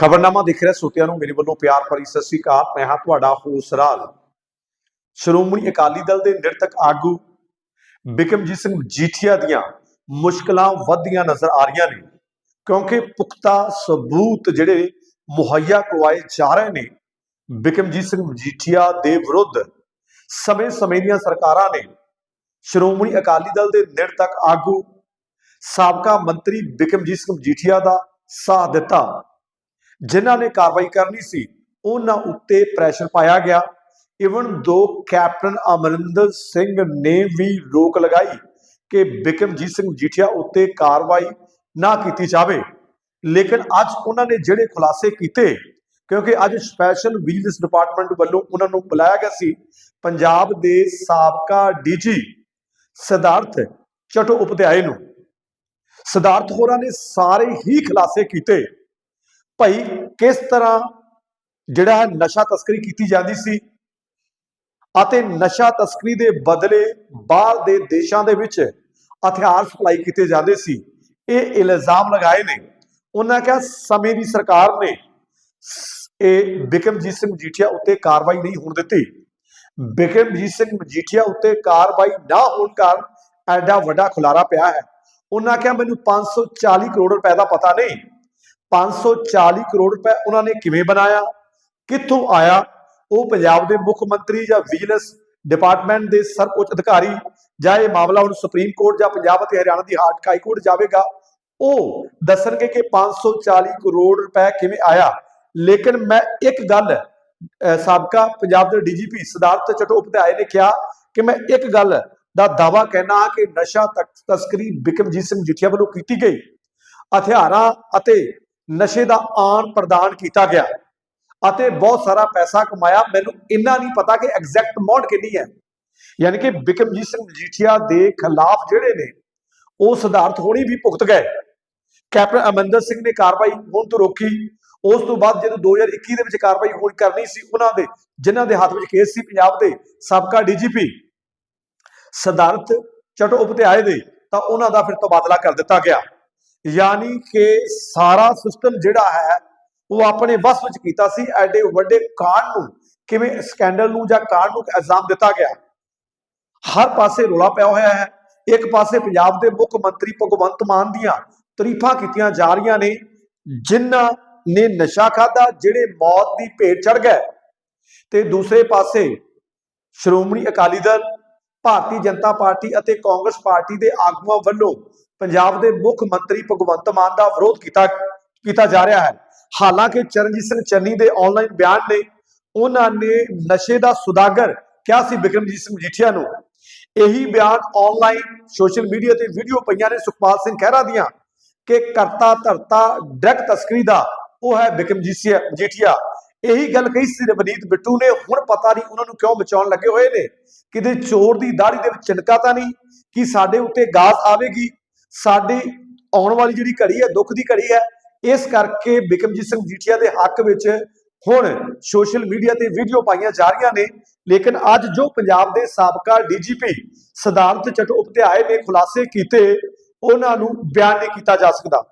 ਖਬਰਨਾਮਾ ਦੇਖ ਰਿਹਾ, ਸੋਤਿਆਂ ਨੂੰ ਮੇਰੇ ਵੱਲੋਂ ਪਿਆਰ ਭਰੀ ਸਤਿ ਸ੍ਰੀ ਅਕਾਲ, ਮੈਂ ਹਾਂ ਤੁਹਾਡਾ ਹੋਸ ਰਾਜ ਸ਼੍ਰੋਮਣੀ ਅਕਾਲੀ ਦਲ ਦੇ ਨਿਰਤਕ ਆਗੂ ਬਿਕਮਜੀਤ ਸਿੰਘ ਜੀਠੀਆ ਦੀਆਂ ਮੁਸ਼ਕਲਾਂ ਵੱਧਦੀਆਂ ਨਜ਼ਰ ਆ ਰਹੀਆਂ ਨੇ, ਕਿਉਂਕਿ ਪੁਖਤਾ ਸਬੂਤ ਜਿਹੜੇ ਮੁਹੱਈਆ ਕਰਵਾਏ ਜਾ ਰਹੇ ਨੇ ਬਿਕਮਜੀਤ ਸਿੰਘ ਮਜੀਠੀਆ ਦੇ ਵਿਰੁੱਧ ਸਮੇਂ-ਸਮੇਂ ਦੀਆਂ ਸਰਕਾਰਾਂ ਨੇ ਸ਼੍ਰੋਮਣੀ ਅਕਾਲੀ ਦਲ ਦੇ ਨਿਰਤਕ ਆਗੂ, ਸਾਬਕਾ ਮੰਤਰੀ ਬਿਕਮਜੀਤ ਸਿੰਘ ਮਜੀਠੀਆ ਦਾ ਸਾਥ ਦਿੱਤਾ। ਜਿਨ੍ਹਾਂ ਨੇ ਕਾਰਵਾਈ ਕਰਨੀ ਸੀ, ਉਹਨਾਂ ਉੱਤੇ ਪ੍ਰੈਸ਼ਰ ਪਾਇਆ ਗਿਆ। ਇਵਨ ਦੋ ਕੈਪਟਨ ਅਮਰਿੰਦਰ ਸਿੰਘ ਨੇ ਵੀ ਰੋਕ ਲਗਾਈ ਕਿ ਬਿਕਰਮਜੀਤ ਸਿੰਘ ਮਜੀਠੀਆ ਉੱਤੇ ਕਾਰਵਾਈ ਨਾ ਕੀਤੀ ਜਾਵੇ। ਲੇਕਿਨ ਅੱਜ ਉਹਨਾਂ ਨੇ ਜਿਹੜੇ ਖੁਲਾਸੇ ਕੀਤੇ, ਕਿਉਂਕਿ ਅੱਜ ਸਪੈਸ਼ਲ ਵਿਜੀਲੈਂਸ ਡਿਪਾਰਟਮੈਂਟ ਵੱਲੋਂ ਉਹਨਾਂ ਨੂੰ ਬੁਲਾਇਆ ਗਿਆ ਸੀ, ਪੰਜਾਬ ਦੇ ਸਾਬਕਾ ਡੀਜੀ ਸਿਧਾਰਥ ਚਟੋ ਉਪਧਿਆਏ ਨੂੰ। ਸਿਧਾਰਥ ਹੋਰਾਂ ਨੇ ਸਾਰੇ ਹੀ ਖੁਲਾਸੇ ਕੀਤੇ। ਭਾਈ ਕਿਸ ਤਰ੍ਹਾਂ ਜਿਹੜਾ ਹੈ ਨਸ਼ਾ ਤਸਕਰੀ ਕੀਤੀ ਜਾਂਦੀ ਸੀ ਅਤੇ ਨਸ਼ਾ ਤਸਕਰੀ ਦੇ ਬਦਲੇ ਬਾਹਰ ਦੇ ਦੇਸ਼ਾਂ ਦੇ ਵਿੱਚ ਹਥਿਆਰ ਸਪਲਾਈ ਕੀਤੇ ਜਾਂਦੇ ਸੀ। ਇਹ ਇਲਜ਼ਾਮ ਲਗਾਏ ਨੇ। ਉਹਨਾਂ ਕਿਹਾ, ਸਮੇਂ ਦੀ ਸਰਕਾਰ ਨੇ ਇਹ ਬਿਕਮਜੀਤ ਸਿੰਘ ਮਜੀਠੀਆ ਉੱਤੇ ਕਾਰਵਾਈ ਨਹੀਂ ਹੋਣ ਦਿੱਤੀ। ਬਿਕਮਜੀਤ ਸਿੰਘ ਮਜੀਠੀਆ ਉੱਤੇ ਕਾਰਵਾਈ ਨਾ ਹੋਣ ਕਾਰਨ ਐਡਾ ਵੱਡਾ ਖੁਲਾਰਾ ਪਿਆ ਹੈ। ਉਹਨਾਂ ਕਿਹਾ, ਮੈਨੂੰ 540 ਕਰੋੜ ਰੁਪਏ ਦਾ ਪਤਾ ਨਹੀਂ। 540 ਕਰੋੜ ਰੁਪਏ ਉਹਨਾਂ ਨੇ ਕਿਵੇਂ ਬਣਾਇਆ? ਕਿੱਥੋਂ ਆਇਆ? ਉਹ ਪੰਜਾਬ ਦੇ ਮੁੱਖ ਮੰਤਰੀ ਜਾਂ ਵਿਜੀਲੈਂਸ ਡਿਪਾਰਟਮੈਂਟ ਦੇ ਸਰਵਉੱਚ ਅਧਿਕਾਰੀ ਜਾਂ ਇਹ ਮਾਮਲਾ ਹੁਣ ਸੁਪਰੀਮ ਕੋਰਟ ਜਾਂ ਪੰਜਾਬ ਅਤੇ ਹਰਿਆਣਾ ਦੀ ਹਾਈ ਕੋਰਟ ਜਾਵੇਗਾ? ਉਹ ਦੱਸਣਗੇ ਕਿ 540 ਕਰੋੜ ਰੁਪਏ ਕਿਵੇਂ ਆਇਆ? ਲੇਕਿਨ ਮੈਂ ਇੱਕ ਗੱਲ ਸਾਬਕਾ ਪੰਜਾਬ ਦੇ ਡੀਜੀਪੀ ਸਿਧਾਰਥ ਚਟੋ ਨੇ ਕਿਹਾ ਕਿ ਮੈਂ ਇੱਕ ਗੱਲ ਦਾ ਦਾਵਾ ਕਹਿਣਾ ਹਾਂ ਕਿ ਨਸ਼ਾ ਤਕ- ਤਸਕਰੀ ਬਿਕਮਜੀਤ ਸਿੰਘ ਜੀਠੀਆ ਵੱਲੋਂ ਕੀਤੀ ਗਈ। ਹਥਿਆਰਾਂ ਅਤੇ ਨਸ਼ੇ ਦਾ ਆਨ ਪ੍ਰਦਾਨ ਕੀਤਾ ਗਿਆ ਅਤੇ ਬਹੁਤ ਸਾਰਾ ਪੈਸਾ ਕਮਾਇਆ। ਮੈਨੂੰ ਇੰਨਾ ਨਹੀਂ ਪਤਾ ਕਿ ਐਗਜ਼ੈਕਟ ਅਮਾਉਂਟ ਕਿੰਨੀ ਹੈ। ਯਾਨੀ ਕਿ ਬਿਕਮਜੀਤ ਸਿੰਘ ਮਜੀਠੀਆ ਦੇ ਖਿਲਾਫ ਜਿਹੜੇ ਨੇ, ਉਹ ਸਿਧਾਰਥ ਹੋਣੀ ਵੀ ਭੁਗਤ ਗਏ। ਕੈਪਟਨ ਅਮਰਿੰਦਰ ਸਿੰਘ ਨੇ ਕਾਰਵਾਈ ਹੁਣ ਤੋਂ ਰੋਕੀ। ਉਸ ਤੋਂ ਬਾਅਦ ਜਦੋਂ 2021 ਦੇ ਵਿੱਚ ਕਾਰਵਾਈ ਹੋਣੀ ਕਰਨੀ ਸੀ, ਉਹਨਾਂ ਦੇ, ਜਿਨ੍ਹਾਂ ਦੇ ਹੱਥ ਵਿੱਚ ਕੇਸ ਸੀ ਪੰਜਾਬ ਦੇ ਸਾਬਕਾ ਡੀਜੀਪੀ ਸਿਧਾਰਥ ਚਟੋ ਉਪਧਿਆਏ ਦੇ, ਤਾਂ ਉਹਨਾਂ ਦਾ ਫਿਰ ਤਬਾਦਲਾ ਕਰ ਦਿੱਤਾ ਗਿਆ। ਯਾਨੀ ਕਿ ਸਾਰਾ ਸਿਸਟਮ ਜਿਹੜਾ ਹੈ, ਉਹ ਆਪਣੇ ਵੱਸ ਵਿੱਚ ਕੀਤਾ ਸੀ, ਐਡੇ ਵੱਡੇ ਕਾਂਡ ਨੂੰ, ਕਿਵੇਂ ਸਕੈਂਡਲ ਨੂੰ ਜਾਂ ਕਾਂਡ ਨੂੰ ਇਲਜ਼ਾਮ ਦਿੱਤਾ ਗਿਆ। ਹਰ ਪਾਸੇ ਰੋਲਾ ਪਿਆ ਹੋਇਆ ਹੈ। ਇੱਕ ਪਾਸੇ ਪੰਜਾਬ ਦੇ ਮੁੱਖ ਮੰਤਰੀ ਭਗਵੰਤ ਮਾਨ ਦੀਆਂ ਤਾਰੀਫਾਂ ਕੀਤੀਆਂ ਜਾ ਰਹੀਆਂ ਨੇ, ਜਿਨ੍ਹਾਂ ਨੇ ਨਸ਼ਾ ਖਾਦਾ ਜਿਹੜੇ ਮੌਤ ਦੀ ਭੇਟ ਚੜ ਗਏ। ਤੇ ਦੂਸਰੇ ਪਾਸੇ ਸ਼੍ਰੋਮਣੀ ਅਕਾਲੀ ਦਲ, ਭਾਰਤੀ ਜਨਤਾ ਪਾਰਟੀ ਅਤੇ ਕਾਂਗਰਸ ਪਾਰਟੀ ਦੇ ਆਗੂਆਂ ਵੱਲੋਂ ਪੰਜਾਬ ਦੇ ਮੁੱਖ ਮੰਤਰੀ ਭਗਵੰਤ ਮਾਨ ਦਾ ਵਿਰੋਧ ਕੀਤਾ ਕੀਤਾ ਜਾ ਰਿਹਾ ਹੈ। ਹਾਲਾਂਕਿ ਚਰਨਜੀਤ ਸਿੰਘ ਚੰਨੀ ਦੇ ਆਨਲਾਈਨ ਬਿਆਨ ਨੇ ਉਹਨਾਂ ਨੇ ਨਸ਼ੇ ਦਾ ਸੁਦਾਗਰ ਕਿਹਾ ਸੀ ਬਿਕਰਮਜੀਤ ਸਿੰਘ ਮਜੀਠੀਆ ਨੂੰ। ਇਹੀ ਬਿਆਨ ਆਨਲਾਈਨ ਸੋਸ਼ਲ ਮੀਡੀਆ ਤੇ ਵੀਡੀਓ ਪਈਆਂ ਨੇ ਸੁਖਪਾਲ ਸਿੰਘ ਖਹਿਰਾ ਦੀਆਂ ਕਿ ਕਰਤਾ ਧਰਤਾ ਡਰਗ ਤਸਕਰੀ ਦਾ ਉਹ ਹੈ ਬਿਕਰਮਜੀਤ ਮਜੀਠੀਆ। ਇਹੀ ਗੱਲ ਕਹੀ ਸੀ ਰਵਨੀਤ ਬਿੱਟੂ ਨੇ, ਹੁਣ ਪਤਾ ਨਹੀਂ ਉਹਨਾਂ ਨੂੰ ਕਿਉਂ ਬਚਾਉਣ ਲੱਗੇ ਹੋਏ ਨੇ। ਕਿਤੇ ਚੋਰ ਦੀ ਦਾੜੀ ਦੇ ਵਿੱਚ ਚਿਨਕਾ ਤਾਂ ਨਹੀਂ ਕਿ ਸਾਡੇ ਉੱਤੇ ਗਾਸ ਆਵੇਗੀ? ਸਾਡੀ ਆਉਣ ਵਾਲੀ ਜਿਹੜੀ ਘੜੀ ਹੈ, ਦੁੱਖ ਦੀ ਘੜੀ ਹੈ, ਇਸ ਕਰਕੇ ਬਿਕਮਜੀਤ ਸਿੰਘ ਜੀਠੀਆ ਦੇ ਹੱਕ ਵਿੱਚ ਹੁਣ ਸੋਸ਼ਲ ਮੀਡੀਆ ਤੇ ਵੀਡੀਓ ਪਾਈਆਂ ਜਾ ਰਹੀਆਂ ਨੇ। ਲੇਕਿਨ ਅੱਜ ਜੋ ਪੰਜਾਬ ਦੇ ਸਾਬਕਾ ਡੀਜੀਪੀ ਸਿਧਾਰਥ ਚਟੋਪਧਿਆਏ ਨੇ ਖੁਲਾਸੇ ਕੀਤੇ, ਉਹਨਾਂ ਨੂੰ ਬਿਆਨ ਨਹੀਂ ਕੀਤਾ ਜਾ ਸਕਦਾ।